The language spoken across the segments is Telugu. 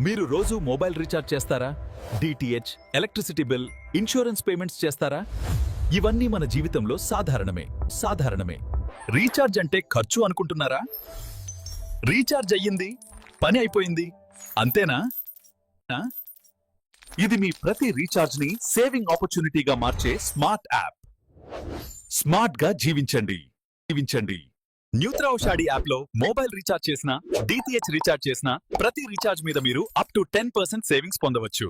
మీరు రోజు మొబైల్ రీఛార్జ్ చేస్తారా? DTH electricity bill insurance payments చేస్తారా? ఇవన్నీ మన జీవితంలో సాధారణమే సాధారణమే. రీఛార్జ్ అంటే ఖర్చు అనుకుంటున్నారా? రీఛార్జ్ అయ్యింది పని అయిపోయింది అంతేనా? ఇది మీ ప్రతి రీఛార్జ్ని సేవింగ్ ఆపర్చునిటీగా మార్చే స్మార్ట్ యాప్. స్మార్ట్గా జీవించండి జీవించండి. న్యూత్రా ఉషాడి యాప్లో మొబైల్ రీఛార్జ్ చేసిన డిటిహెచ్ రీఛార్జ్ చేసిన ప్రతి రీఛార్జ్ మీద మీరు up to ten percent savings పొందవచ్చు.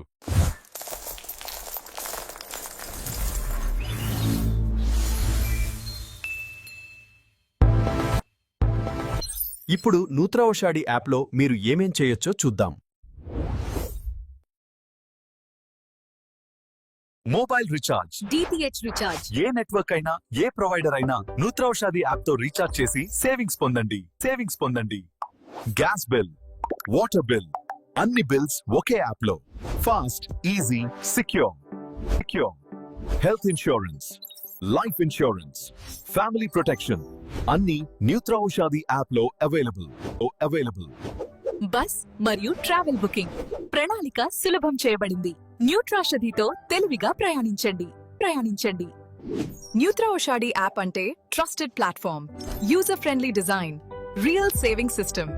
ఇప్పుడు నూత్రా ఉషాడి యాప్లో మీరు ఏమేం చేయొచ్చో చూద్దాం. మొబైల్ రీఛార్జ్ డిటిహెచ్ రీఛార్జ్ ఏ నెట్వర్క్ అయినా ఏ ప్రొవైడర్ అయినా నూత్రా ఉషాది యాప్తో రీఛార్జ్ చేసి సేవింగ్స్ పొందండి. సేవింగ్స్ పొందండి. గ్యాస్ బిల్ వాటర్ బిల్ అన్ని బిల్స్ ఒకే యాప్లో. Fast easy secure secure health insurance life insurance family protection అన్ని న్యూత్రా ఉషాది యాప్లో అవైలబుల్ అవైలబుల్ బస్ మరియు ట్రావెల్ బుకింగ్ ప్రణాళిక సులభం చేయబడింది. న్యూట్రాషధితో తెలివిగా ప్రయాణించండి. ప్రయాణించండి. న్యూట్రా ఓషాడి యాప్ అంటే trusted platform. User friendly design. Real saving system.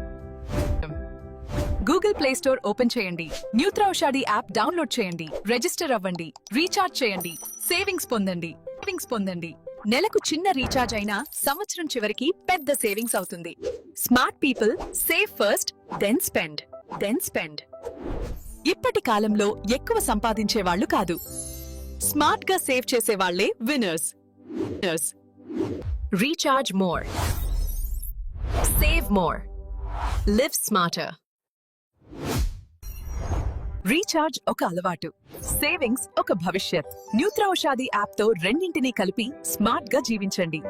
Google Play Store open చేయండి. న్యూట్రా ఓషాడి యాప్ డౌన్లోడ్ చేయండి. రిజిస్టర్ అవ్వండి. రీఛార్జ్ చేయండి. సేవింగ్స్ పొందండి. సేవింగ్స్ పొందండి. నెలకు చిన్న రీఛార్జ్ అయినా సంవత్సరం చివరికి పెద్ద సేవింగ్స్ అవుతుంది. Smart people save first then spend. Then spend. ఇప్పటి కాలంలో ఎక్కువ సంపాదించే వాళ్ళు కాదు. స్మార్ట్గా సేవ్ చేసేవాళ్ళే winners. Winners. Recharge more. Save more. Live smarter. Recharge ఒక అలవాటు. సేవింగ్స్ ఒక భవిష్యత్. న్యూత్రౌషాది యాప్తో రెండింటినీ కలిపి స్మార్ట్గా జీవించండి.